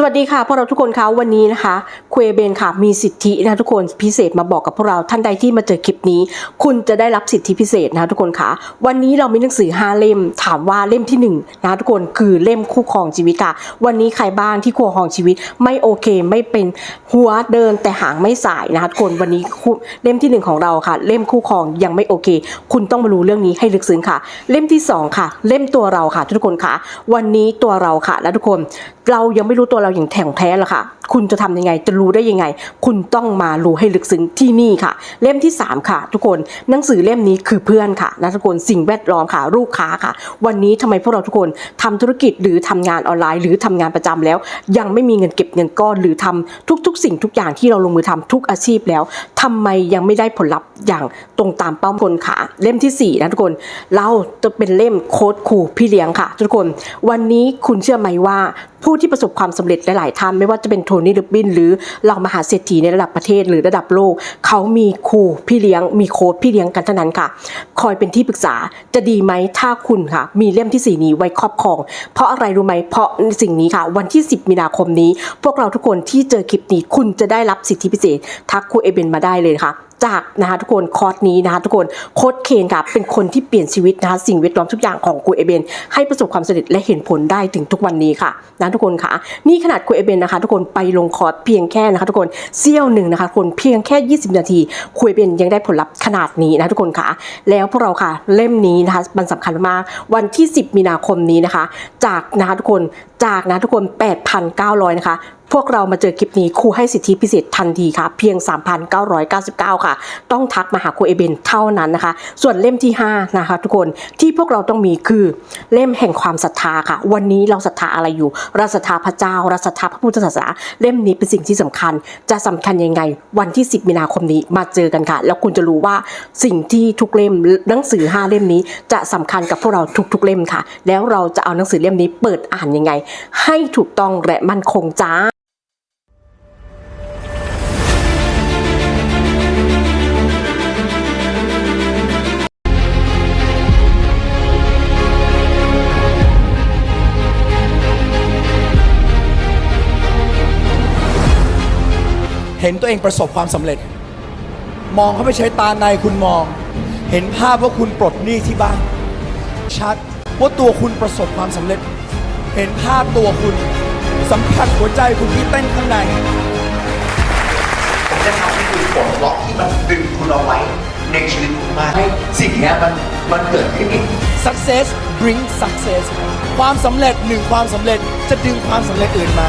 สวัสดีค่ะพวกเราทุกคนคะวันนี้นะคะเคุยเบนค่ะมีสิทธินะทุกคนพิเศษมาบอกกับพวกเราท่านใดที่มาเจอคลิปนี้ คุณจะได้รับสิทธิพิเศษนะทุกคนคะวันนี้เรามีหนังสือ 5 เล่มถามว่าเล่มที่1นะคะทุกคนคือเล่มคู่ครองชีวิตค่ะวันนี้ใครบ้างที่คู่ครองชีวิตไม่โอเคไม่เป็นหัวเดินแต่หางไม่สายนะคะทุกคนวันนี้เล่มที่หนึ่งของเราค่ะ เล่มคู่ครองยังไม่โอเค คุณต้องมารู้เรื่องนี้ให้ลึกซึ้งค่ะ เล่มที่สองค่ะ เล่มตัวเราค่ะ ทุกคนค่ะ วันนี้ตัวเราค่ะ และทุกคนเรายังไม่รู้ตัวเราเราอย่างแถ่งแท้หรอค่ะ คุณจะทำยังไง จะรู้ได้ยังไง คุณต้องมารู้ให้ลึกซึ้งที่นี่ค่ะ เล่มที่ 3 ค่ะ ทุกคนหนังสือเล่มนี้คือเพื่อนค่ะนะทุกคนสิ่งแวดล้อมค่ะลูกค้าค่ะ วันนี้ทำไมพวกเราทุกคนทำธุรกิจหรือทำงานออนไลน์ หรือทำงานประจำแล้ว ยังไม่มีเงินเก็บเงินก้อนหรือทำทุกๆ สิ่งทุกอย่างที่เราลงมือทำทุกอาชีพแล้วทำไมยังไม่ได้ผลลัพธ์อย่างตรงตามเป้าหมายค่ะ เล่มที่สี่นะทุกคน เราจะเป็นเล่มโค้ดครูพี่เลี้ยงค่ะ ทุกคน วันนี้คุณเชื่อไหมว่าผู้ที่ประสบความสำเร็จหลาย ๆ ท่านไม่ว่าจะเป็นโทนี่นี่เดบินหรือเหล่ามหาเศรษฐีในระดับประเทศหรือระดับโลก เขามีครูพี่เลี้ยง มีโค้ดพี่เลี้ยงกันเท่านั้นค่ะ คอยเป็นที่ปรึกษาจะดีไหมถ้าคุณค่ะ มีเล่มที่ 4 นี้ไว้ครอบครอง เพราะอะไรรู้ไหมเพราะสิ่งนี้ค่ะ วันที่ 10 มีนาคมนี้ พวกเราทุกคนที่เจอคลิปนี้คุณจะได้รับสิทธิพิเศษทักครูเอเบนมาได้เลยค่ะ จากนะคะทุกคนคอร์สนี้นะคะทุกคนโค้ดเคนค่ะเป็นคนที่เปลี่ยนชีวิตนะคะสิ่งแวดล้อมทุกอย่างของครูเอเบนให้ประสบความสำเร็จและเห็นผลได้ถึงทุกวันนี้ค่ะนะทุกคนค่ะนี่ขนาดครูเอเบนนะคะทุกคนไปลงคอร์สเพียงแค่นะคะทุกคนเสี้ยวหนึ่งนะคะคนเพียงแค่ 20 นาทีครูเอเบนยังได้ผลลัพธ์ขนาดนี้นะทุกคนค่ะแล้วพวกเราค่ะเล่มนี้นะคะมันสำคัญมากวันที่ 10 มีนาคมนี้นะคะ จากนะคะทุกคนจากนะทุกคน 8,900 นะคะ พวกเรามาเจอคลิปนี้ครูให้สิทธิพิเศษทันทีค่ะ เพียง 3,999 ค่ะ ต้องทักมาหาครูเอเบนเท่านั้นนะคะ ส่วนเล่มที่ 5 นะคะ ทุกคนที่พวกเราต้องมีคือเล่มแห่งความศรัทธาค่ะ วันนี้เราศรัทธาอะไรอยู่เราศรัทธาพระเจ้าเราศรัทธาพระพุทธศาสนาเล่มนี้เป็นสิ่งที่สำคัญ จะสำคัญยังไง วันที่ 10 มีนาคมนี้มาเจอกันค่ะ แล้วคุณจะรู้ว่าสิ่งที่ทุกเล่มหนังสือ 5 เล่มนี้ จะสำคัญกับพวกเราทุกๆเล่มค่ะ แล้วเราจะเอาหนังสือเล่มนี้เปิดอ่านยังไง ให้ถูกต้องและมั่นคงจ้า เห็นตัวเองประสบความสำเร็จ มองเข้าไปใช้ตาในคุณมอง เห็นภาพว่าคุณปลดหนี้ที่บ้าน ชัดว่าตัวคุณประสบความสำเร็จ เห็นภาพตัวคุณ สัมผัสหัวใจคุณที่เต้นข้างในผมจะทำให้คุณปลดล็อกที่มันดึงคุณเอาไว้ในชีวิตคุณมากให้สิ่งเนี้ยมันมันเกิดขึ้นเอง success bring success ความสำเร็จหนึ่งความสำเร็จจะดึงความสำเร็จอื่นมา